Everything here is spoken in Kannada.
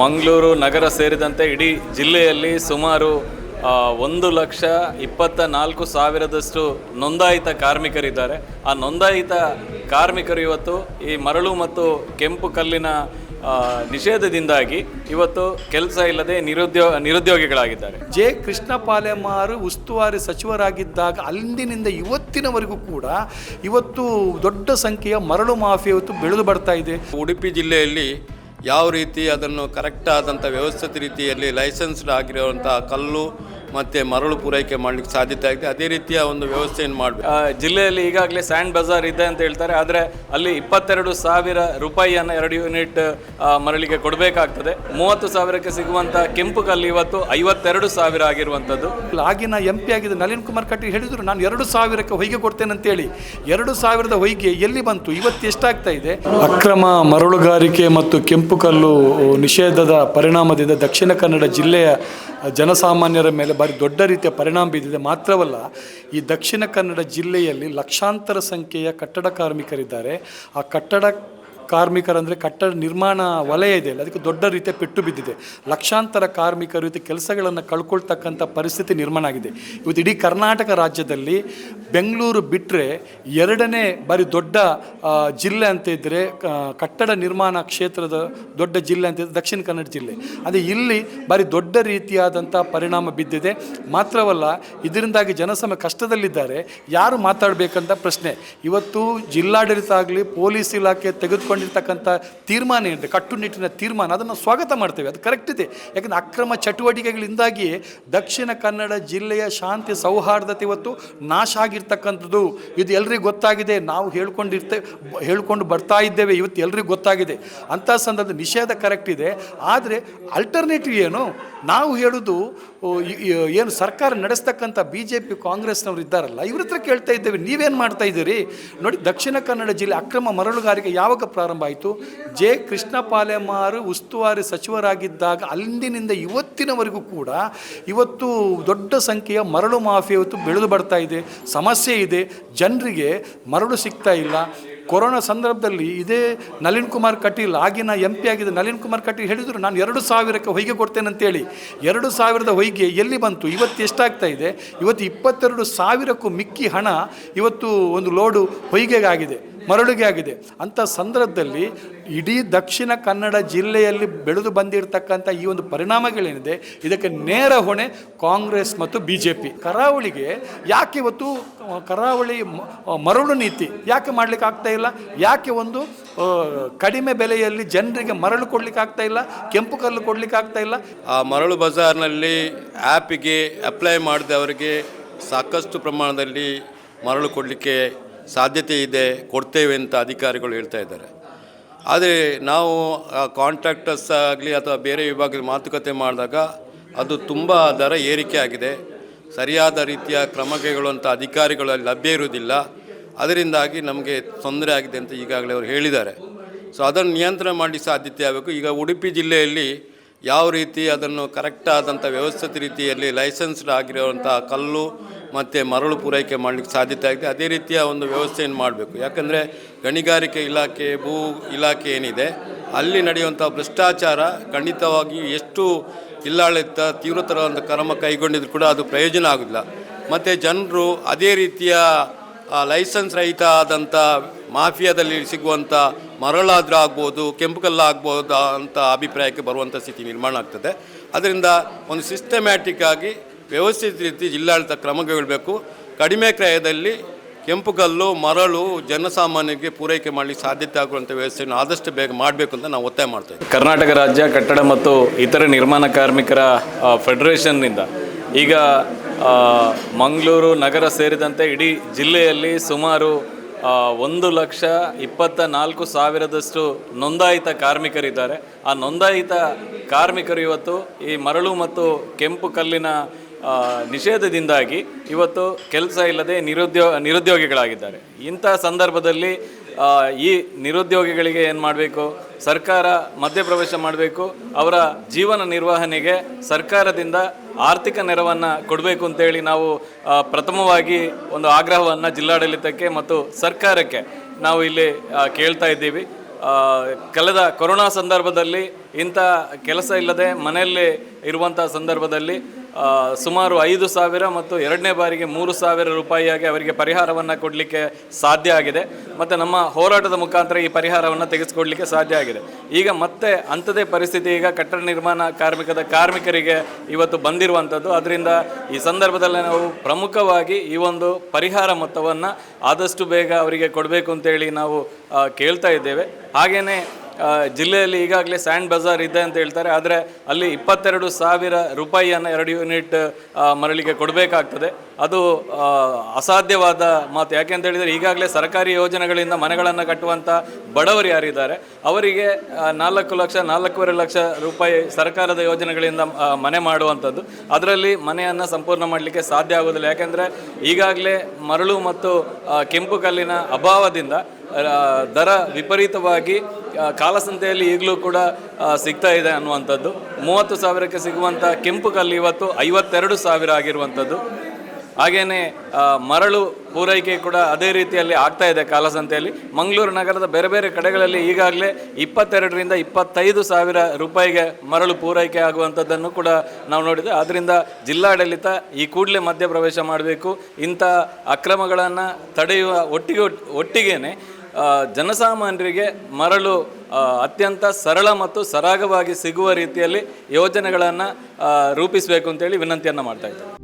ಮಂಗಳೂರು ನಗರ ಸೇರಿದಂತೆ ಇಡೀ ಜಿಲ್ಲೆಯಲ್ಲಿ ಸುಮಾರು ಒಂದು ಲಕ್ಷ ಇಪ್ಪತ್ತ ನಾಲ್ಕು ಸಾವಿರದಷ್ಟು ನೋಂದಾಯಿತ ಕಾರ್ಮಿಕರಿದ್ದಾರೆ. ಆ ನೋಂದಾಯಿತ ಕಾರ್ಮಿಕರು ಇವತ್ತು ಈ ಮರಳು ಮತ್ತು ಕೆಂಪು ಕಲ್ಲಿನ ನಿಷೇಧದಿಂದಾಗಿ ಇವತ್ತು ಕೆಲಸ ಇಲ್ಲದೆ ನಿರುದ್ಯೋಗ ನಿರುದ್ಯೋಗಿಗಳಾಗಿದ್ದಾರೆ. ಜೆ. ಕೃಷ್ಣ ಪಾಲೆಮಾರು ಉಸ್ತುವಾರಿ ಸಚಿವರಾಗಿದ್ದಾಗ ಅಲ್ಲಿಂದಿನಿಂದ ಇವತ್ತಿನವರೆಗೂ ಕೂಡ ಇವತ್ತು ದೊಡ್ಡ ಸಂಖ್ಯೆಯ ಮರಳು ಮಾಫಿಯಾ ಇವತ್ತು ಬೆಳೆದು ಬರ್ತಾ ಇದೆ. ಉಡುಪಿ ಜಿಲ್ಲೆಯಲ್ಲಿ ಯಾವ ರೀತಿ ಅದನ್ನು ಕರೆಕ್ಟ್ ಆದಂಥ ವ್ಯವಸ್ಥಿತ ರೀತಿಯಲ್ಲಿ ಲೈಸೆನ್ಸ್ಡ್ ಆಗಿರುವಂಥ ಕಲ್ಲು ಮತ್ತು ಮರಳು ಪೂರೈಕೆ ಮಾಡಲಿಕ್ಕೆ ಸಾಧ್ಯತೆ ಆಗಿದೆ. ಅದೇ ರೀತಿಯ ಒಂದು ವ್ಯವಸ್ಥೆಯನ್ನು ಮಾಡಬೇಕು. ಜಿಲ್ಲೆಯಲ್ಲಿ ಈಗಾಗಲೇ ಸ್ಯಾಂಡ್ ಬಜಾರ್ ಇದೆ ಅಂತ ಹೇಳ್ತಾರೆ. ಆದರೆ ಅಲ್ಲಿ ಇಪ್ಪತ್ತೆರಡು ಸಾವಿರ ರೂಪಾಯಿಯನ್ನು ಎರಡು ಯೂನಿಟ್ ಮರಳಿಗೆ ಕೊಡಬೇಕಾಗ್ತದೆ. ಮೂವತ್ತು ಸಾವಿರಕ್ಕೆ ಸಿಗುವಂಥ ಕೆಂಪು ಕಲ್ಲು ಇವತ್ತು ಐವತ್ತೆರಡು ಸಾವಿರ ಆಗಿರುವಂಥದ್ದು. ಆಗಿನ ಎಂ ಪಿ ಆಗಿದ್ದ ನಳಿನ್ ಕುಮಾರ್ ಕಟೀಲ್ ಹೇಳಿದ್ರು ನಾನು ಎರಡು ಸಾವಿರಕ್ಕೆ ಹೊಯ್ಗೆ ಕೊಡ್ತೇನೆ ಅಂತೇಳಿ. ಎರಡು ಸಾವಿರದ ಹೊಯ್ಗೆ ಎಲ್ಲಿ ಬಂತು? ಇವತ್ತು ಎಷ್ಟಾಗ್ತಾ ಇದೆ? ಅಕ್ರಮ ಮರಳುಗಾರಿಕೆ ಮತ್ತು ಕೆಂಪು ಕಲ್ಲು ನಿಷೇಧದ ಪರಿಣಾಮದಿಂದ ದಕ್ಷಿಣ ಕನ್ನಡ ಜಿಲ್ಲೆಯ ಜನಸಾಮಾನ್ಯರ ಮೇಲೆ ಭಾರಿ ದೊಡ್ಡ ರೀತಿಯ ಪರಿಣಾಮ ಬೀರಿದೆ. ಮಾತ್ರವಲ್ಲ, ಈ ದಕ್ಷಿಣ ಕನ್ನಡ ಜಿಲ್ಲೆಯಲ್ಲಿ ಲಕ್ಷಾಂತರ ಸಂಖ್ಯೆಯ ಕಟ್ಟಡ ಕಾರ್ಮಿಕರಿದ್ದಾರೆ. ಆ ಕಟ್ಟಡ ಕಾರ್ಮಿಕರಂದರೆ ಕಟ್ಟಡ ನಿರ್ಮಾಣ ವಲಯ ಇದೆ ಅಲ್ಲ, ಅದಕ್ಕೆ ದೊಡ್ಡ ರೀತಿಯ ಪೆಟ್ಟು ಬಿದ್ದಿದೆ. ಲಕ್ಷಾಂತರ ಕಾರ್ಮಿಕರು ಇವತ್ತು ಕೆಲಸಗಳನ್ನು ಕಳ್ಕೊಳ್ತಕ್ಕಂಥ ಪರಿಸ್ಥಿತಿ ನಿರ್ಮಾಣ ಆಗಿದೆ. ಇವತ್ತು ಇಡೀ ಕರ್ನಾಟಕ ರಾಜ್ಯದಲ್ಲಿ ಬೆಂಗಳೂರು ಬಿಟ್ಟರೆ ಎರಡನೇ ಬಾರಿ ದೊಡ್ಡ ಜಿಲ್ಲೆ ಅಂತ ಇದ್ದರೆ ಕಟ್ಟಡ ನಿರ್ಮಾಣ ಕ್ಷೇತ್ರದ ದೊಡ್ಡ ಜಿಲ್ಲೆ ಅಂತ ಇದ್ದರೆ ದಕ್ಷಿಣ ಕನ್ನಡ ಜಿಲ್ಲೆ. ಅದೇ ಇಲ್ಲಿ ಬಾರಿ ದೊಡ್ಡ ರೀತಿಯಾದಂಥ ಪರಿಣಾಮ ಬಿದ್ದಿದೆ. ಮಾತ್ರವಲ್ಲ, ಇದರಿಂದಾಗಿ ಜನಸಮ ಕಷ್ಟದಲ್ಲಿದ್ದಾರೆ. ಯಾರು ಮಾತಾಡಬೇಕಂತ ಪ್ರಶ್ನೆ. ಇವತ್ತು ಜಿಲ್ಲಾಡಳಿತ ಆಗಲಿ, ಪೊಲೀಸ್ ಇಲಾಖೆ ತೆಗೆದುಕೊಂಡಿರ್ತಕ್ಕಂಥ ತೀರ್ಮಾನ ಏನಿದೆ? ಕಟ್ಟುನಿಟ್ಟಿನ ತೀರ್ಮಾನ. ಅದನ್ನು ಸ್ವಾಗತ ಮಾಡ್ತೇವೆ. ಅದು ಕರೆಕ್ಟ್ ಇದೆ. ಯಾಕಂದರೆ ಅಕ್ರಮ ಚಟುವಟಿಕೆಗಳಿಂದಾಗಿ ದಕ್ಷಿಣ ಕನ್ನಡ ಜಿಲ್ಲೆಯ ಶಾಂತಿ ಸೌಹಾರ್ದತೆ ಇವತ್ತು ನಾಶ ಆಗಿರ್ತಕ್ಕಂಥದ್ದು. ಇದು ಎಲ್ರಿಗೂ ಗೊತ್ತಾಗಿದೆ. ನಾವು ಹೇಳ್ಕೊಂಡಿರ್ತೇವೆ ಹೇಳ್ಕೊಂಡು ಬರ್ತಾ ಇದ್ದೇವೆ. ಇವತ್ತು ಎಲ್ರಿಗೂ ಗೊತ್ತಾಗಿದೆ. ಅಂಥ ಸಂದರ್ಭ ನಿಷೇಧ ಕರೆಕ್ಟ್ ಇದೆ. ಆದರೆ ಅಲ್ಟರ್ನೇಟಿವ್ ಏನು? ನಾವು ಹೇಳೋದು ಏನು ಸರ್ಕಾರ ನಡೆಸ್ತಕ್ಕಂಥ ಬಿ ಜೆ ಪಿ ಕಾಂಗ್ರೆಸ್ನವರು ಇದ್ದಾರಲ್ಲ, ಇವ್ರ ಹತ್ರ ಕೇಳ್ತಾ ಇದ್ದೇವೆ. ನೀವೇನು ಮಾಡ್ತಾ ಇದ್ದೀರಿ? ನೋಡಿ, ದಕ್ಷಿಣ ಕನ್ನಡ ಜಿಲ್ಲೆ ಅಕ್ರಮ ಮರಳುಗಾರಿಕೆ ಯಾವಾಗ ಪ್ರಾರಂಭ ಆಯಿತು ಜೆ. ಕೃಷ್ಣ ಪಾಲೆಮಾರು ಉಸ್ತುವಾರಿ ಸಚಿವರಾಗಿದ್ದಾಗ ಅಲ್ಲಿಂದಿನಿಂದ ಇವತ್ತಿನವರೆಗೂ ಕೂಡ ಇವತ್ತು ದೊಡ್ಡ ಸಂಖ್ಯೆಯ ಮರಳು ಮಾಫಿಯಾ ಇವತ್ತು ಬೆಳೆದು ಬರ್ತಾ ಇದೆ. ಸಮಸ್ಯೆ ಇದೆ. ಜನರಿಗೆ ಮರಳು ಸಿಗ್ತಾ ಇಲ್ಲ. ಕೊರೋನಾ ಸಂದರ್ಭದಲ್ಲಿ ಇದೇ ನಳಿನ್ ಕುಮಾರ್ ಕಟೀಲ್, ಆಗಿನ ಎಂ ಪಿ ಆಗಿದ್ದ ನಳಿನ್ ಕುಮಾರ್ ಕಟೀಲ್ ಹೇಳಿದರು, ನಾನು ಎರಡು ಸಾವಿರಕ್ಕೆ ಹೊಯ್ಗೆ ಕೊಡ್ತೇನೆ ಅಂತೇಳಿ. ಎರಡು ಸಾವಿರದ ಹೊಯ್ಗೆ ಎಲ್ಲಿ ಬಂತು? ಇವತ್ತು ಎಷ್ಟಾಗ್ತಾ ಇದೆ? ಇವತ್ತು ಇಪ್ಪತ್ತೆರಡು ಸಾವಿರಕ್ಕೂ ಮಿಕ್ಕಿ ಹಣ ಇವತ್ತು ಒಂದು ಲೋಡು ಹೊಯ್ಗೆಗೆ ಆಗಿದೆ ಮರಳಿಗೆ ಆಗಿದೆ. ಅಂಥ ಸಂದರ್ಭದಲ್ಲಿ ಇಡೀ ದಕ್ಷಿಣ ಕನ್ನಡ ಜಿಲ್ಲೆಯಲ್ಲಿ ಬೆಳೆದು ಬಂದಿರತಕ್ಕಂಥ ಈ ಒಂದು ಪರಿಣಾಮಗಳೇನಿದೆ, ಇದಕ್ಕೆ ನೇರ ಹೊಣೆ ಕಾಂಗ್ರೆಸ್ ಮತ್ತು ಬಿ ಜೆ ಪಿ ಕರಾವಳಿಗೆ ಯಾಕೆ ಇವತ್ತು ಕರಾವಳಿ ಮರಳು ನೀತಿ ಯಾಕೆ ಮಾಡಲಿಕ್ಕೆ ಆಗ್ತಾ ಇಲ್ಲ? ಯಾಕೆ ಒಂದು ಕಡಿಮೆ ಬೆಲೆಯಲ್ಲಿ ಜನರಿಗೆ ಮರಳು ಕೊಡ್ಲಿಕ್ಕೆ ಆಗ್ತಾ ಇಲ್ಲ, ಕೆಂಪು ಕಲ್ಲು ಕೊಡ್ಲಿಕ್ಕೆ ಆಗ್ತಾ ಇಲ್ಲ? ಆ ಮರಳು ಬಜಾರ್ನಲ್ಲಿ ಆ್ಯಪಿಗೆ ಅಪ್ಲೈ ಮಾಡಿದವರಿಗೆ ಸಾಕಷ್ಟು ಪ್ರಮಾಣದಲ್ಲಿ ಮರಳು ಕೊಡಲಿಕ್ಕೆ ಸಾಧ್ಯತೆ ಇದೆ, ಕೊಡ್ತೇವೆ ಅಂತ ಅಧಿಕಾರಿಗಳು ಹೇಳ್ತಾ ಇದ್ದಾರೆ. ಆದರೆ ನಾವು ಕಾಂಟ್ರಾಕ್ಟರ್ಸ್ ಆಗಲಿ ಅಥವಾ ಬೇರೆ ವಿಭಾಗದ ಮಾತುಕತೆ ಮಾಡಿದಾಗ ಅದು ತುಂಬ ದರ ಏರಿಕೆ ಆಗಿದೆ. ಸರಿಯಾದ ರೀತಿಯ ಕ್ರಮಗಳು ಅಂತ ಅಧಿಕಾರಿಗಳು ಲಭ್ಯ ಇರುವುದಿಲ್ಲ. ಅದರಿಂದಾಗಿ ನಮಗೆ ತೊಂದರೆ ಆಗಿದೆ ಅಂತ ಈಗಾಗಲೇ ಅವರು ಹೇಳಿದ್ದಾರೆ. ಸೊ ಅದನ್ನು ನಿಯಂತ್ರಣ ಮಾಡಿ ಸಾಧ್ಯತೆ ಆಗಬೇಕು. ಈಗ ಉಡುಪಿ ಜಿಲ್ಲೆಯಲ್ಲಿ ಯಾವ ರೀತಿ ಅದನ್ನು ಕರೆಕ್ಟ್ ಆದಂಥ ವ್ಯವಸ್ಥಿತ ರೀತಿಯಲ್ಲಿ ಲೈಸೆನ್ಸ್ಡ್ ಆಗಿರುವಂಥ ಕಲ್ಲು ಮತ್ತು ಮರಳು ಪೂರೈಕೆ ಮಾಡಲಿಕ್ಕೆ ಸಾಧ್ಯತೆ ಆಗಿದೆ. ಅದೇ ರೀತಿಯ ಒಂದು ವ್ಯವಸ್ಥೆಯನ್ನು ಮಾಡಬೇಕು. ಯಾಕಂದರೆ ಗಣಿಗಾರಿಕೆ ಇಲಾಖೆ, ಭೂ ಇಲಾಖೆ ಏನಿದೆ, ಅಲ್ಲಿ ನಡೆಯುವಂಥ ಭ್ರಷ್ಟಾಚಾರ ಖಂಡಿತವಾಗಿ ಎಷ್ಟು ಜಿಲ್ಲಾಡಳಿತ ತೀವ್ರತರವಾದ ಕ್ರಮ ಕೈಗೊಂಡಿದ್ರು ಕೂಡ ಅದು ಪ್ರಯೋಜನ ಆಗೋದಿಲ್ಲ. ಮತ್ತು ಜನರು ಅದೇ ರೀತಿಯ ಲೈಸೆನ್ಸ್ ರಹಿತ ಆದಂಥ ಮಾಫಿಯಾದಲ್ಲಿ ಸಿಗುವಂಥ ಮರಳಾದರೂ ಆಗ್ಬೋದು ಕೆಂಪು ಕಲ್ಲಾಗ್ಬೋದು ಅಂತ ಅಭಿಪ್ರಾಯಕ್ಕೆ ಬರುವಂಥ ಸ್ಥಿತಿ ನಿರ್ಮಾಣ ಆಗ್ತದೆ. ಅದರಿಂದ ಒಂದು ಸಿಸ್ಟಮ್ಯಾಟಿಕ್ ಆಗಿ ವ್ಯವಸ್ಥಿತ ರೀತಿ ಜಿಲ್ಲಾಡಳಿತ ಕ್ರಮ ಕೈಗೊಳ್ಳಬೇಕು ಕಡಿಮೆ ಕ್ರಯದಲ್ಲಿ ಕೆಂಪುಗಲ್ಲು ಮರಳು, ಜನಸಾಮಾನ್ಯರಿಗೆ ಪೂರೈಕೆ ಮಾಡಲಿಕ್ಕೆ ಸಾಧ್ಯತೆ ಆಗುವಂಥ ವ್ಯವಸ್ಥೆಯನ್ನು ಆದಷ್ಟು ಬೇಗ ಮಾಡಬೇಕು ಅಂತ ನಾವು ಒತ್ತಾಯ ಮಾಡ್ತೇವೆ ಕರ್ನಾಟಕ ರಾಜ್ಯ, ಕಟ್ಟಡ ಮತ್ತು ಇತರೆ ನಿರ್ಮಾಣ ಕಾರ್ಮಿಕರ ಫೆಡರೇಷನ್ನಿಂದ ಈಗ ಮಂಗಳೂರು ನಗರ ಸೇರಿದಂತೆ ಇಡೀ ಜಿಲ್ಲೆಯಲ್ಲಿ ಸುಮಾರು ಒಂದು ಲಕ್ಷ ಇಪ್ಪತ್ತ ನಾಲ್ಕು ಸಾವಿರದಷ್ಟು ನೋಂದಾಯಿತ ಕಾರ್ಮಿಕರಿದ್ದಾರೆ. ಆ ನೋಂದಾಯಿತ ಕಾರ್ಮಿಕರು ಇವತ್ತು ಈ ಮರಳು ಮತ್ತು ಕೆಂಪು ಕಲ್ಲಿನ ನಿಷೇಧದಿಂದಾಗಿ ಇವತ್ತು ಕೆಲಸ ಇಲ್ಲದೆ ನಿರುದ್ಯೋಗ ನಿರುದ್ಯೋಗಿಗಳಾಗಿದ್ದಾರೆ. ಇಂಥ ಸಂದರ್ಭದಲ್ಲಿ ಈ ನಿರುದ್ಯೋಗಿಗಳಿಗೆ ಏನು ಮಾಡಬೇಕು? ಸರ್ಕಾರ ಮಧ್ಯಪ್ರವೇಶ ಮಾಡಬೇಕು. ಅವರ ಜೀವನ ನಿರ್ವಹಣೆಗೆ ಸರ್ಕಾರದಿಂದ ಆರ್ಥಿಕ ನೆರವನ್ನು ಕೊಡಬೇಕು ಅಂತೇಳಿ ನಾವು ಪ್ರಥಮವಾಗಿ ಒಂದು ಆಗ್ರಹವನ್ನು ಜಿಲ್ಲಾಡಳಿತಕ್ಕೆ ಮತ್ತು ಸರ್ಕಾರಕ್ಕೆ ನಾವು ಇಲ್ಲಿ ಕೇಳ್ತಾ ಇದ್ದೀವಿ. ಕಳೆದ ಕೊರೋನಾ ಸಂದರ್ಭದಲ್ಲಿ ಇಂಥ ಕೆಲಸ ಇಲ್ಲದೆ ಮನೆಯಲ್ಲಿ ಇರುವಂಥ ಸಂದರ್ಭದಲ್ಲಿ ಸುಮಾರು ಐದು ಸಾವಿರ ಮತ್ತು ಎರಡನೇ ಬಾರಿಗೆ ಮೂರು ಸಾವಿರ ರೂಪಾಯಿಯಾಗಿ ಅವರಿಗೆ ಪರಿಹಾರವನ್ನು ಕೊಡಲಿಕ್ಕೆ ಸಾಧ್ಯ ಆಗಿದೆ. ಮತ್ತು ನಮ್ಮ ಹೋರಾಟದ ಮುಖಾಂತರ ಈ ಪರಿಹಾರವನ್ನು ತೆಗೆಸಿಕೊಡ್ಲಿಕ್ಕೆ ಸಾಧ್ಯ ಆಗಿದೆ. ಈಗ ಮತ್ತೆ ಅಂಥದೇ ಪರಿಸ್ಥಿತಿ, ಈಗ ಕಟ್ಟಡ ನಿರ್ಮಾಣ ಕಾರ್ಮಿಕದ ಕಾರ್ಮಿಕರಿಗೆ ಇವತ್ತು ಬಂದಿರುವಂಥದ್ದು. ಅದರಿಂದ ಈ ಸಂದರ್ಭದಲ್ಲಿ ನಾವು ಪ್ರಮುಖವಾಗಿ ಈ ಒಂದು ಪರಿಹಾರ ಮೊತ್ತವನ್ನು ಆದಷ್ಟು ಬೇಗ ಅವರಿಗೆ ಕೊಡಬೇಕು ಅಂತೇಳಿ ನಾವು ಕೇಳ್ತಾ ಇದ್ದೇವೆ. ಹಾಗೆಯೇ ಜಿಲ್ಲೆಯಲ್ಲಿ ಈಗಾಗಲೇ ಸ್ಯಾಂಡ್ ಬಜಾರ್ ಇದೆ ಅಂತ ಹೇಳ್ತಾರೆ. ಆದರೆ ಅಲ್ಲಿ ಇಪ್ಪತ್ತೆರಡು ಸಾವಿರ ರೂಪಾಯಿಯನ್ನು ಎರಡು ಯೂನಿಟ್ ಮರಳಿಗೆ ಕೊಡಬೇಕಾಗ್ತದೆ. ಅದು ಅಸಾಧ್ಯವಾದ ಮಾತು. ಯಾಕೆ ಅಂತ ಹೇಳಿದರೆ, ಈಗಾಗಲೇ ಸರ್ಕಾರಿ ಯೋಜನೆಗಳಿಂದ ಮನೆಗಳನ್ನು ಕಟ್ಟುವಂಥ ಬಡವರು ಯಾರಿದ್ದಾರೆ, ಅವರಿಗೆ ನಾಲ್ಕು ಲಕ್ಷ, ನಾಲ್ಕೂವರೆ ಲಕ್ಷ ರೂಪಾಯಿ ಸರ್ಕಾರದ ಯೋಜನೆಗಳಿಂದ ಮನೆ ಮಾಡುವಂಥದ್ದು. ಅದರಲ್ಲಿ ಮನೆಯನ್ನು ಸಂಪೂರ್ಣ ಮಾಡಲಿಕ್ಕೆ ಸಾಧ್ಯ ಆಗೋದಿಲ್ಲ ಯಾಕೆಂದರೆ, ಈಗಾಗಲೇ ಮರಳು ಮತ್ತು ಕೆಂಪು ಕಲ್ಲಿನ ಅಭಾವದಿಂದ ದರ ವಿಪರೀತವಾಗಿ ಕಾಲಸಂತೆಯಲ್ಲಿ ಈಗಲೂ ಕೂಡ ಸಿಗ್ತಾ ಇದೆ ಅನ್ನುವಂಥದ್ದು. ಮೂವತ್ತು ಸಾವಿರಕ್ಕೆ ಸಿಗುವಂಥ ಕೆಂಪು ಕಲ್ಲು ಇವತ್ತು ಐವತ್ತೆರಡು ಸಾವಿರ ಆಗಿರುವಂಥದ್ದು. ಹಾಗೆಯೇ ಮರಳು ಪೂರೈಕೆ ಕೂಡ ಅದೇ ರೀತಿಯಲ್ಲಿ ಆಗ್ತಾ ಇದೆ ಕಾಲಸಂತೆಯಲ್ಲಿ. ಮಂಗಳೂರು ನಗರದ ಬೇರೆ ಬೇರೆ ಕಡೆಗಳಲ್ಲಿ ಈಗಾಗಲೇ ಇಪ್ಪತ್ತೆರಡರಿಂದ ಇಪ್ಪತ್ತೈದು ಸಾವಿರ ರೂಪಾಯಿಗೆ ಮರಳು ಪೂರೈಕೆ ಆಗುವಂಥದ್ದನ್ನು ಕೂಡ ನಾವು ನೋಡಿದೆ ಆದ್ದರಿಂದ ಜಿಲ್ಲಾಡಳಿತ ಈ ಕೂಡಲೇ ಮಧ್ಯಪ್ರವೇಶ ಮಾಡಬೇಕು. ಇಂಥ ಅಕ್ರಮಗಳನ್ನು ತಡೆಯುವ ಒಟ್ಟಿಗೆ ಒಟ್ಟಿಗೇನೆ ಜನಸಾಮಾನ್ಯರಿಗೆ ಮರಳು ಅತ್ಯಂತ ಸರಳ ಮತ್ತು ಸರಾಗವಾಗಿ ಸಿಗುವ ರೀತಿಯಲ್ಲಿ ಯೋಜನೆಗಳನ್ನು ರೂಪಿಸಬೇಕು ಅಂತೇಳಿ ವಿನಂತಿಯನ್ನು ಮಾಡ್ತಾ ಇದ್ದೇನೆ